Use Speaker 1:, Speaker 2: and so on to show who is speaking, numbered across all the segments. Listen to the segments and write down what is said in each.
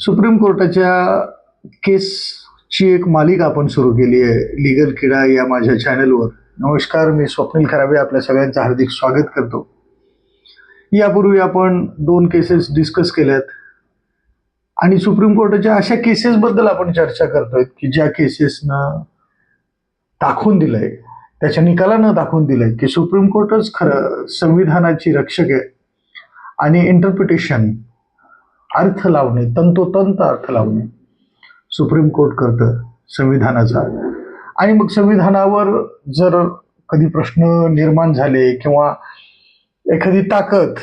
Speaker 1: Supreme कोर्टाच्या केसची एक मालिका आपण सुरू केली आहे लिगल किडा या माझ्या चॅनलवर. नमस्कार मी स्वप्नील खराबे आपल्या सगळ्यांचं हार्दिक स्वागत करतो. यापूर्वी आपण दोन केसेस डिस्कस केल्यात. आणि सुप्रीम कोर्टाच्या अशा केसेसबद्दल आपण चर्चा करतोय की ज्या केसेसनं दाखवून दिलंय त्याच्या निकालानं दाखवून दिलंय की सुप्रीम कोर्टच खरं संविधानाची रक्षक आहे. आणि इंटरप्रिटेशन अर्थ लावणे तंतोतंत अर्थ लावणे. सुप्रीम कोर्ट करतं संविधानाचा. आणि मग संविधानावर जर कधी प्रश्न निर्माण झाले किंवा एखादी ताकद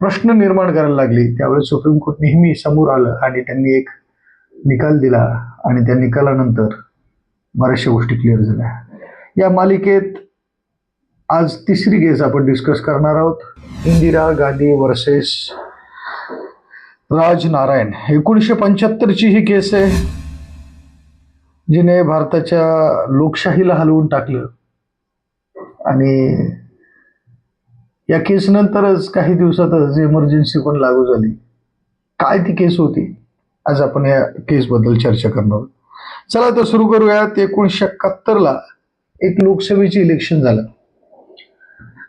Speaker 1: प्रश्न निर्माण करायला लागली त्यावेळेस सुप्रीम कोर्ट नेहमी समोर आलं आणि त्यांनी एक निकाल दिला आणि त्या निकालानंतर बऱ्याचशा गोष्टी क्लिअर झाल्या. या मालिकेत आज तिसरी केस आपण डिस्कस करणार आहोत. इंदिरा गांधी वर्सेस राज नारायण एकोणीसशे पंच्याहत्तरची ही केस आहे जिने भारताच्या लोकशाहीला हलवून टाकलं. आणि या केस नंतरच काही दिवसातच इमर्जन्सी पण लागू झाली. काय ती केस होती? आज आपण या केसबद्दल चर्चा करणार आहोत. चला तर सुरू करूयात. एकोणीसशे एकाहत्तरला एक लोकसभेचे इलेक्शन झालं.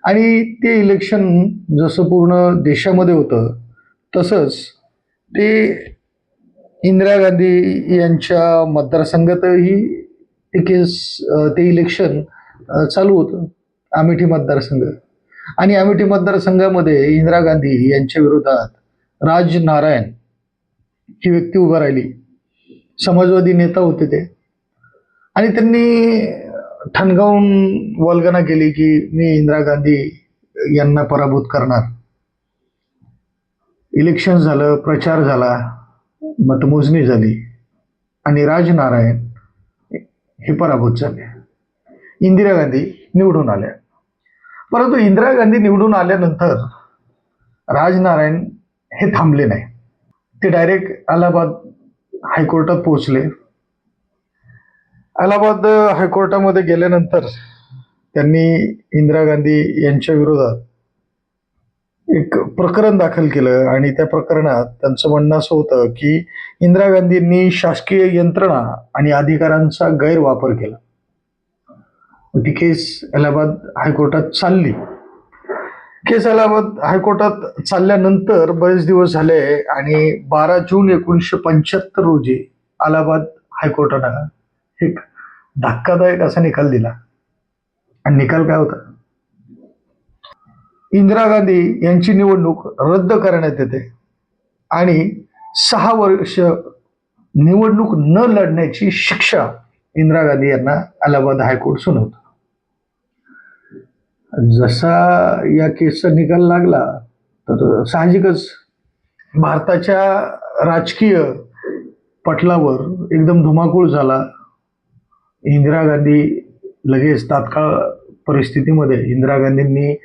Speaker 1: आणि ते इलेक्शन जसं पूर्ण देशामध्ये होतं तसंच ते इंदिरा गांधी यांच्या मतदारसंघातही ते केस ते इलेक्शन चालू होतं. अमेठी मतदारसंघ. आणि अमेठी मतदारसंघामध्ये इंदिरा गांधी यांच्या विरोधात राज नारायण ही व्यक्ती उभा राहिली. समाजवादी नेता होते ते. आणि त्यांनी ठणगावून वल्गना केली की मी इंदिरा गांधी यांना पराभूत करणार. इलेक्शन झालं प्रचार झाला मतमोजणी झाली आणि राजनारायण हे पराभूत झाले. इंदिरा गांधी निवडून आल्या. परंतु इंदिरा गांधी निवडून आल्यानंतर राजनारायण हे थांबले नाही. ते डायरेक्ट अलाहाबाद हायकोर्टात पोहोचले. अलाहाबाद हायकोर्टामध्ये गेल्यानंतर त्यांनी इंदिरा गांधी यांच्या विरोधात एक प्रकरण दाखल केलं आणि त्या प्रकरणात त्यांचं म्हणणं असं होतं की इंदिरा गांधींनी शासकीय यंत्रणा आणि अधिकारांचा गैरवापर केला. ती केस अलाहाबाद हायकोर्टात चालली. केस अलाहाबाद हायकोर्टात चालल्यानंतर बरेच दिवस झाले आणि बारा जून एकोणीसशे पंच्याहत्तर रोजी अलाहाबाद हायकोर्टानं एक धक्कादायक असा निकाल दिला. आणि निकाल काय होता? इंदिरा गांधी यांची निवडणूक रद्द करण्यात येते. आणि सहा वर्ष निवडणूक न लढण्याची शिक्षा इंदिरा गांधी यांना अलाहाबाद हायकोर्ट सुनावतं. जसा या केसचा निकाल लागला तर साहजिकच भारताच्या राजकीय पटलावर एकदम धुमाकूळ झाला. इंदिरा गांधी लगेच तात्काळ परिस्थितीमध्ये इंदिरा गांधींनी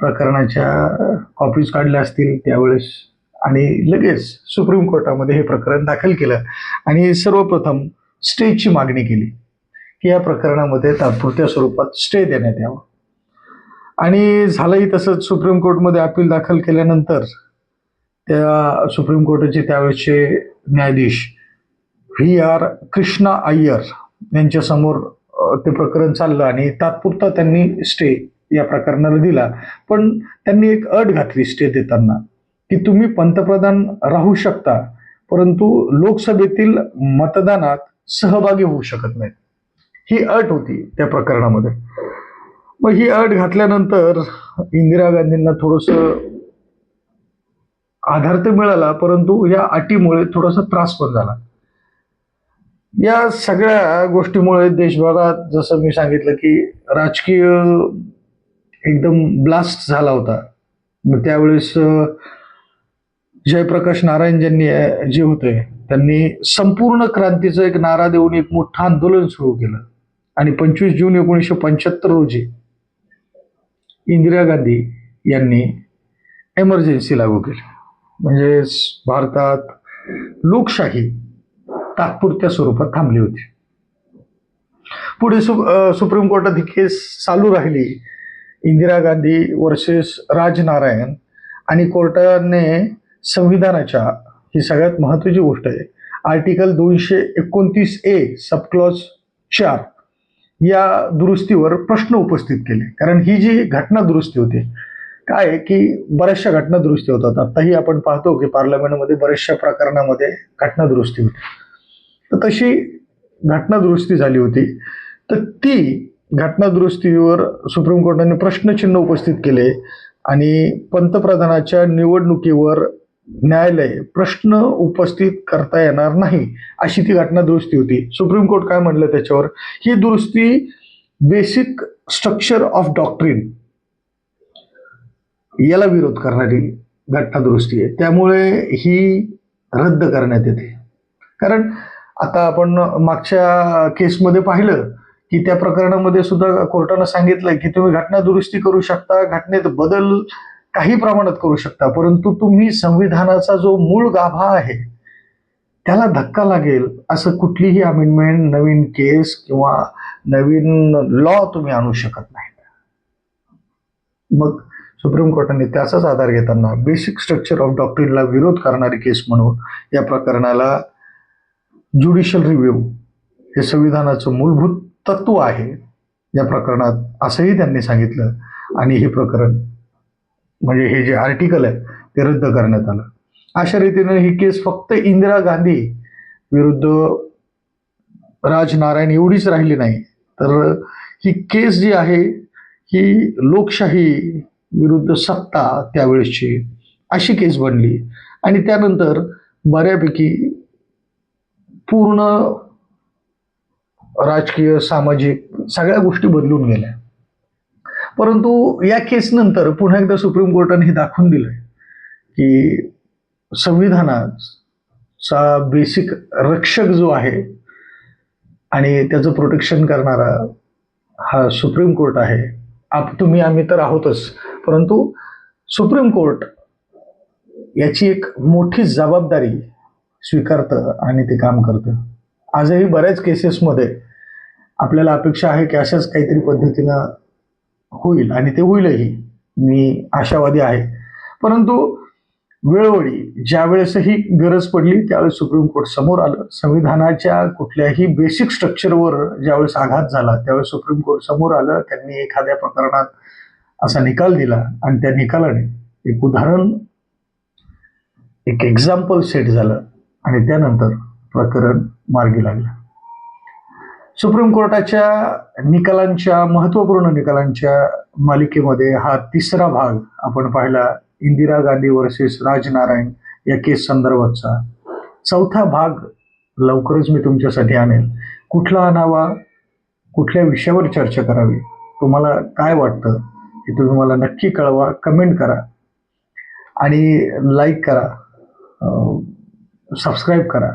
Speaker 1: प्रकरणाच्या कॉपीज काढल्या असतील त्यावेळेस. आणि लगेच सुप्रीम कोर्टामध्ये हे प्रकरण दाखल केलं. आणि सर्वप्रथम स्टेची मागणी केली की या प्रकरणामध्ये तात्पुरत्या स्वरूपात स्टे देण्यात यावा. आणि झालंही तसंच. सुप्रीम कोर्टमध्ये अपील दाखल केल्यानंतर त्या सुप्रीम कोर्टाचे त्यावेळेसचे न्यायाधीश व्ही आर कृष्णा अय्यर यांच्यासमोर ते प्रकरण चाललं आणि तात्पुरता त्यांनी स्टे या प्रकरणाला दिला. पण त्यांनी एक अट घातली स्टे देताना की तुम्ही पंतप्रधान राहू शकता परंतु लोकसभेतील मतदानात सहभागी होऊ शकत नाहीत. ही अट होती त्या प्रकरणामध्ये. मग ही अट घातल्यानंतर इंदिरा गांधींना थोडंसं आधार तर मिळाला परंतु या अटीमुळे थोडासा त्रास पण झाला. या सगळ्या गोष्टीमुळे देशभरात जसं मी सांगितलं की राजकीय एकदम ब्लास्ट झाला होता. मग त्यावेळेस जयप्रकाश नारायण ज्यांनी जे होते त्यांनी संपूर्ण क्रांतीचा एक नारा देऊन एक मोठं आंदोलन सुरू केलं. आणि पंचवीस जून एकोणीसशे पंच्याहत्तर रोजी इंदिरा गांधी यांनी एमर्जन्सी लागू केली. म्हणजे भारतात लोकशाही तात्पुरत्या स्वरूपात थांबली होती. पुढे सु सुप्रीम कोर्टात ही केस चालू राहिली. इंदिरा गांधी वर्सेस राजनारायण आणि कोर्टाने संविधानाच्या ही सगळ्यात महत्वाची गोष्ट आहे. आर्टिकल दोनशे एकोणतीस ए सबक्लॉज चार या दुरुस्तीवर प्रश्न उपस्थित केले. कारण ही जी घटना दुरुस्ती होती काय आहे की बऱ्याचशा घटना दुरुस्ती होतात. आताही आपण पाहतो की पार्लमेंटमध्ये बऱ्याचशा प्रकरणामध्ये घटना दुरुस्ती होती. तर तशी घटना दुरुस्ती झाली होती. तर ती घटना दुरुस्तीवर सुप्रीम कोर्टाने प्रश्नचिन्ह उपस्थित केले आणि पंतप्रधानाच्या निवडणुकीवर न्यायालय प्रश्न उपस्थित करता येणार नाही अशी ती घटना दुरुस्ती होती. सुप्रीम कोर्ट काय म्हणलं त्याच्यावर? ही दुरुस्ती बेसिक स्ट्रक्चर ऑफ डॉक्ट्रिन याला विरोध करणारी घटना दुरुस्ती आहे. त्यामुळे ही रद्द करण्यात येते. कारण आता आपण मागच्या केसमध्ये पाहिलं की त्या प्रकरणामध्ये सुद्धा कोर्टानं सांगितलंय की तुम्ही घटना दुरुस्ती करू शकता घटनेत बदल काही प्रमाणात करू शकता परंतु तुम्ही संविधानाचा जो मूळ गाभा आहे त्याला धक्का लागेल असं कुठलीही अमेंडमेंट नवीन केस किंवा नवीन लॉ तुम्ही आणू शकत नाही. मग सुप्रीम कोर्टाने त्याचाच आधार घेताना बेसिक स्ट्रक्चर ऑफ डॉक्टरीनला विरोध करणारी केस म्हणून या प्रकरणाला ज्युडिशियल रिव्ह्यू हे संविधानाचं मूलभूत तत्व आहे या प्रकरणात असंही त्यांनी सांगितलं. आणि हे प्रकरण म्हणजे हे जे आर्टिकल आहे ते रद्द करण्यात आलं. अशा रीतीने ही केस फक्त इंदिरा गांधी विरुद्ध राजनारायण एवढीच राहिली नाही. तर ही केस जी आहे ही लोकशाही विरुद्ध सत्ता त्यावेळेसची अशी केस बनली. आणि त्यानंतर बऱ्यापैकी पूर्ण राजकीय सामाजिक सगळ्या गोष्टी बदलून गेल्या. परंतु या केसनंतर पुन्हा एकदा सुप्रीम कोर्टाने हे दाखवून दिलंय की संविधानाचा बेसिक रक्षक जो आहे आणि त्याचं प्रोटेक्शन करणारा हा सुप्रीम कोर्ट आहे. आप तुम्ही आम्ही तर आहोतच. परंतु सुप्रीम कोर्ट याची एक मोठी जबाबदारी स्वीकारतं आणि ते काम करतं. आजही बऱ्याच केसेसमध्ये आपल्याला अपेक्षा आहे की अशाच काहीतरी पद्धतीनं होईल आणि ते होईलही. मी आशावादी आहे. परंतु वेळोवेळी ज्यावेळेसही गरज पडली त्यावेळेस सुप्रीम कोर्ट समोर आलं. संविधानाच्या कुठल्याही बेसिक स्ट्रक्चरवर ज्यावेळेस आघात झाला त्यावेळेस सुप्रीम कोर्ट समोर आलं त्यांनी एखाद्या प्रकरणात असा निकाल दिला आणि त्या निकालाने एक उदाहरण एक एक्झाम्पल सेट झालं आणि त्यानंतर प्रकरण मार्गी लागलं. सुप्रीम कोर्टाच्या निकालांच्या महत्त्वपूर्ण निकालांच्या मालिकेमध्ये हा तिसरा भाग आपण पाहिला इंदिरा गांधी वर्सेस राजनारायण या केस संदर्भातचा. चौथा भाग लवकरच मी तुमच्यासाठी आणेल. कुठला आणावा कुठल्या विषयावर चर्चा करावी तुम्हाला काय वाटतं हे तुम्ही मला नक्की कळवा कमेंट करा. आणि लाईक करा सबस्क्राईब करा.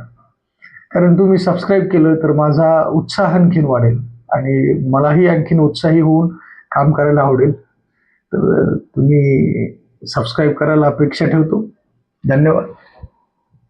Speaker 1: कारण तुम्ही सबस्क्राईब केलं तर माझा उत्साह आणखीन वाढेल. आणि मलाही आणखीन उत्साही होऊन काम करायला आवडेल. तर तुम्ही सबस्क्राईब करायला अपेक्षा ठेवतो. धन्यवाद.